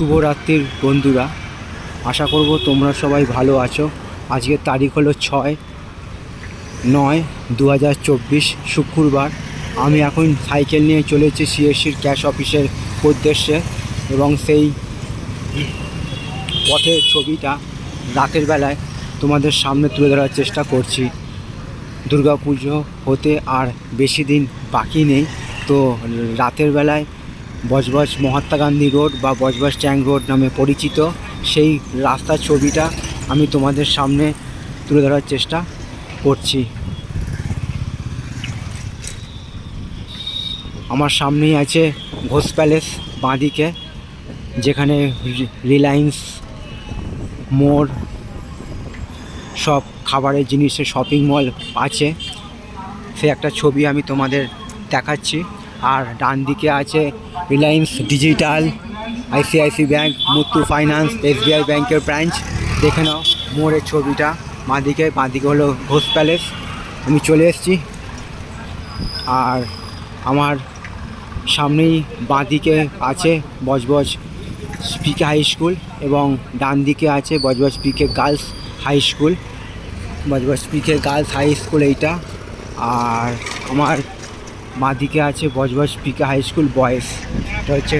শুভরাত্রির বন্ধুরা। আশা করব তোমরা সবাই ভালো আছো। আজকের তারিখ হলো ছয় নয় দু শুক্রবার। আমি এখন সাইকেল নিয়ে চলেছি সিএসসির ক্যাশ অফিসের উদ্দেশ্যে এবং সেই পথের ছবিটা রাতের বেলায় তোমাদের সামনে তুলে ধরার চেষ্টা করছি। দুর্গাপুজো হতে আর বেশি দিন বাকি নেই। তো রাতের বেলায় বজবজ মহাত্মা গান্ধী রোড বা বজবজ ট্যাং রোড নামে পরিচিত। সেই রাস্তার ছবিটা আমি তোমাদের সামনে তুলে ধরার চেষ্টা করছি। আমার সামনেই আছে ঘোষ প্যালেস বাঁদিকে, যেখানে রিলায়েন্স, মোড়, সব খাবারের জিনিসের শপিং মল আছে। সে একটা ছবি আমি তোমাদের দেখাচ্ছি। আর ডান দিকে আছে Reliance Digital ICICI bank Muthoot finance SBI ব্যাংকের ব্রাঞ্চ দেখে নাও মোড়ের ছবিটা বাঁদিকে বাঁদিকে হলো ঘোষ প্যালেস আমি চলে এসেছি। আর আমার সামনেই বাঁদিকে আছে বজবজ স্পিকে হাই স্কুল এবং ডান দিকে আছে Budge Budge PK girls high school Budge Budge PK girls high school এইটা। আর আমার বাঁদিকে আছে Budge Budge PK high school boys এটা হচ্ছে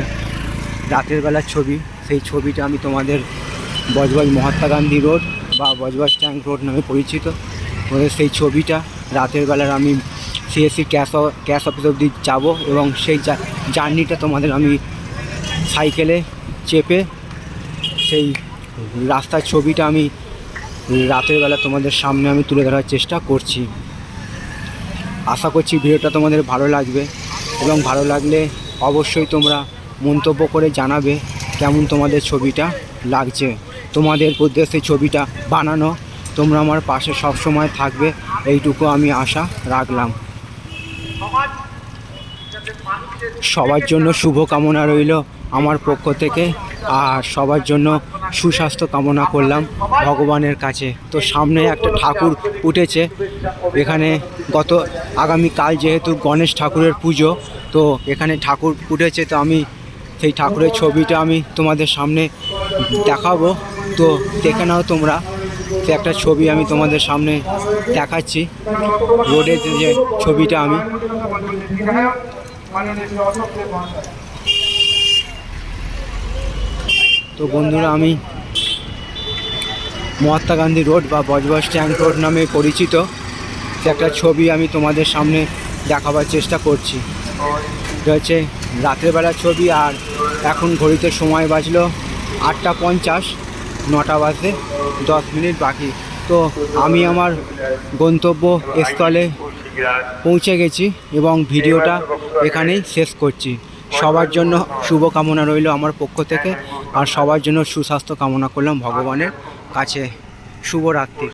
রাতের বেলার ছবি। সেই ছবিটা আমি তোমাদের বজবজ মহাত্মা গান্ধী রোড বা বজবজ ট্যাঙ্ক রোড নামে পরিচিত। সেই ছবিটা রাতের বেলার আমি সিএসসি ক্যাশ ক্যাশ অফিস অবধি যাব এবং সেই জার্নিটা তোমাদের আমি সাইকেলে চেপে সেই রাস্তার ছবিটা আমি রাতের বেলা তোমাদের সামনে আমি তুলে ধরার চেষ্টা করছি। আশা করছি ভিডিওটা তোমাদের ভালো লাগবে এবং ভালো লাগলে অবশ্যই তোমরা মন্তব্য করে জানাবে কেমন তোমাদের ছবিটা লাগছে। তোমাদের উদ্দেশ্যে ছবিটা বানানো, তোমরা আমার পাশে সবসময় থাকবে, এইটুকু আমি আশা রাখলাম। সবার জন্য শুভ কামনা রইল আমার পক্ষ থেকে, আর সবার জন্য সুস্বাস্থ্য কামনা করলাম ভগবানের কাছে। তো সামনে একটা ঠাকুর উঠেছে, এখানে গত আগামীকাল যেহেতু গণেশ ঠাকুরের পুজো, তো এখানে ঠাকুর উঠেছে, তো আমি সেই ঠাকুরের ছবিটা আমি তোমাদের সামনে দেখাবো। তো দেখে নাও তোমরা, সে একটা ছবি আমি তোমাদের সামনে দেখাচ্ছি। রোডের যে ছবিটা আমি। তো বন্ধুরা, আমি মহাত্মা গান্ধী রোড বা বজবজ ট্যাঙ্ক রোড নামে পরিচিত। একটা ছবি আমি তোমাদের সামনে দেখাবার চেষ্টা করছি। হচ্ছে রাত্রেবেলার ছবি আর এখন ঘড়িতে সময় বাজলো আটটা পঞ্চাশ, নটা বাজতে দশ মিনিট বাকি। তো আমি আমার গন্তব্য স্থলে পৌঁছে গেছি এবং ভিডিওটা এখানেই শেষ করছি। সবার জন্য শুভ কামনা রইল আমার পক্ষ থেকে আর সবার জন্য সুস্বাস্থ্য কামনা করলাম ভগবানের কাছে। শুভরাত্রি।